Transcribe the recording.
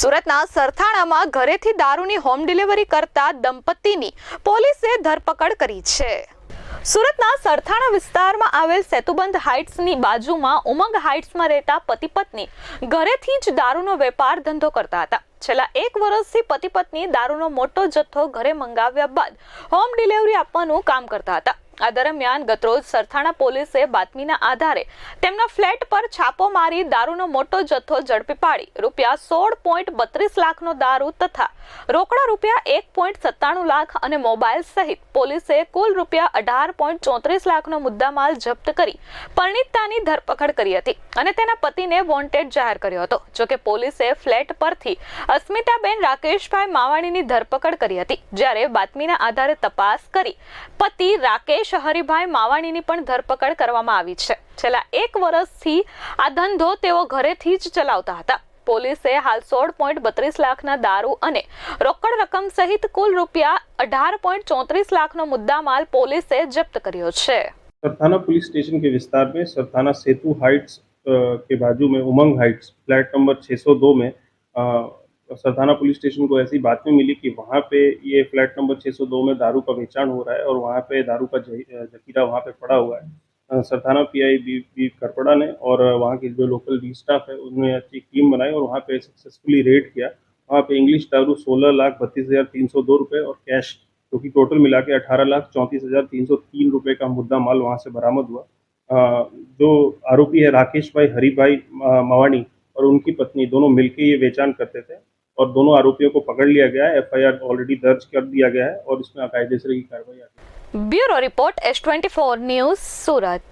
સુરતના સરથાણામાં ઘરેથી દારૂની હોમ ડિલિવરી કરતા દંપતીની પોલીસે ધરપકડ કરી છે. સુરતના સરથાણા વિસ્તારમાં આવેલ સેતુબંધ હાઇટ્સની બાજુમાં ઉમંગ હાઇટ્સમાં રહેતા પતિ પત્ની ઘરેથી જ દારૂનો વેપાર ધંધો કરતા હતા. છેલ્લા એક વર્ષથી પતિ પત્ની દારૂનો મોટો જથ્થો ઘરે મંગાવ્યા બાદ હોમ ડિલિવરી આપવાનું કામ કરતા હતા. આ દરમિયાન ગતરોજ સરથાણા પોલીસે બાતમીના આધારે તેમના ફ્લેટ પર છાપો મારી દારૂનો મોટો જથ્થો ઝડપી પાડી, રૂપિયા સોળ પોઈન્ટ બત્રીસ લાખનો દારૂ તથા રોકડા રૂપિયા એક પોઈન્ટ સત્તાણું લાખ અને મોબાઈલ સહિત પોલીસે કુલ રૂપિયા અઢાર પોઈન્ટ ચોત્રીસ લાખનો મુદ્દામાલ જપ્ત કરી પરણિતાની ધરપકડ કરી હતી અને તેના પતિને વોન્ટેડ જાહેર કર્યો હતો જોકે પોલીસે ફ્લેટ પરથી અસ્મિતાબેન રાકેશભાઈ માવાણીની ધરપકડ કરી હતી, જ્યારે બાતમીના આધારે તપાસ કરી પતિ રાકેશ હરિભાઈ માવાણીની પણ ધરપકડ કરવામાં આવી છે છેલ્લા એક વર્ષથી આ ધંધો તેઓ ઘરેથી જ ચલાવતા હતા પોલીસે હાલ સોળ પોઈન્ટ બત્રીસ લાખના દારૂ અને રોકડ રકમ સહિત કુલ રૂપિયા અઢાર પોઈન્ટ ચોત્રીસ લાખનો મુદ્દામાલ પોલીસે જપ્ત કર્યો છે सरथाना पुलिस स्टेशन के विस्तार में सरथाना सेतु हाइट्स अ, के बाजू में उमंग हाइट्स फ्लैट नंबर 602 में अ, सरथाना पुलिस स्टेशन को ऐसी बातमी मिली कि वहाँ पे ये फ्लैट नंबर 602 में दारू का बेचान हो रहा है और वहाँ पे दारू का जखीरा वहाँ पे पड़ा हुआ है। Sarthana PI B B Karpada ने और वहाँ के जो लोकल डी स्टाफ है उन्होंने अच्छी टीम बनाई और वहाँ पे सक्सेसफुली रेड किया। वहाँ पे इंग्लिश दारू सोलह लाख बत्तीस हज़ार तीन सौ दो रुपये और कैश, जो कि टोटल मिला के अठारह लाख चौंतीस हज़ार तीन सौ तीन रुपये का मुद्दा माल वहाँ से बरामद हुआ। जो आरोपी है राकेश भाई हरी भाई मवानी और उनकी पत्नी, दोनों मिलके ये बेचान करते थे। और दोनों आरोपियों को पकड़ लिया गया है एफआईआर ऑलरेडी दर्ज कर दिया गया है और इसमें अकायदे से कार्रवाई bureau report S twenty four news Surat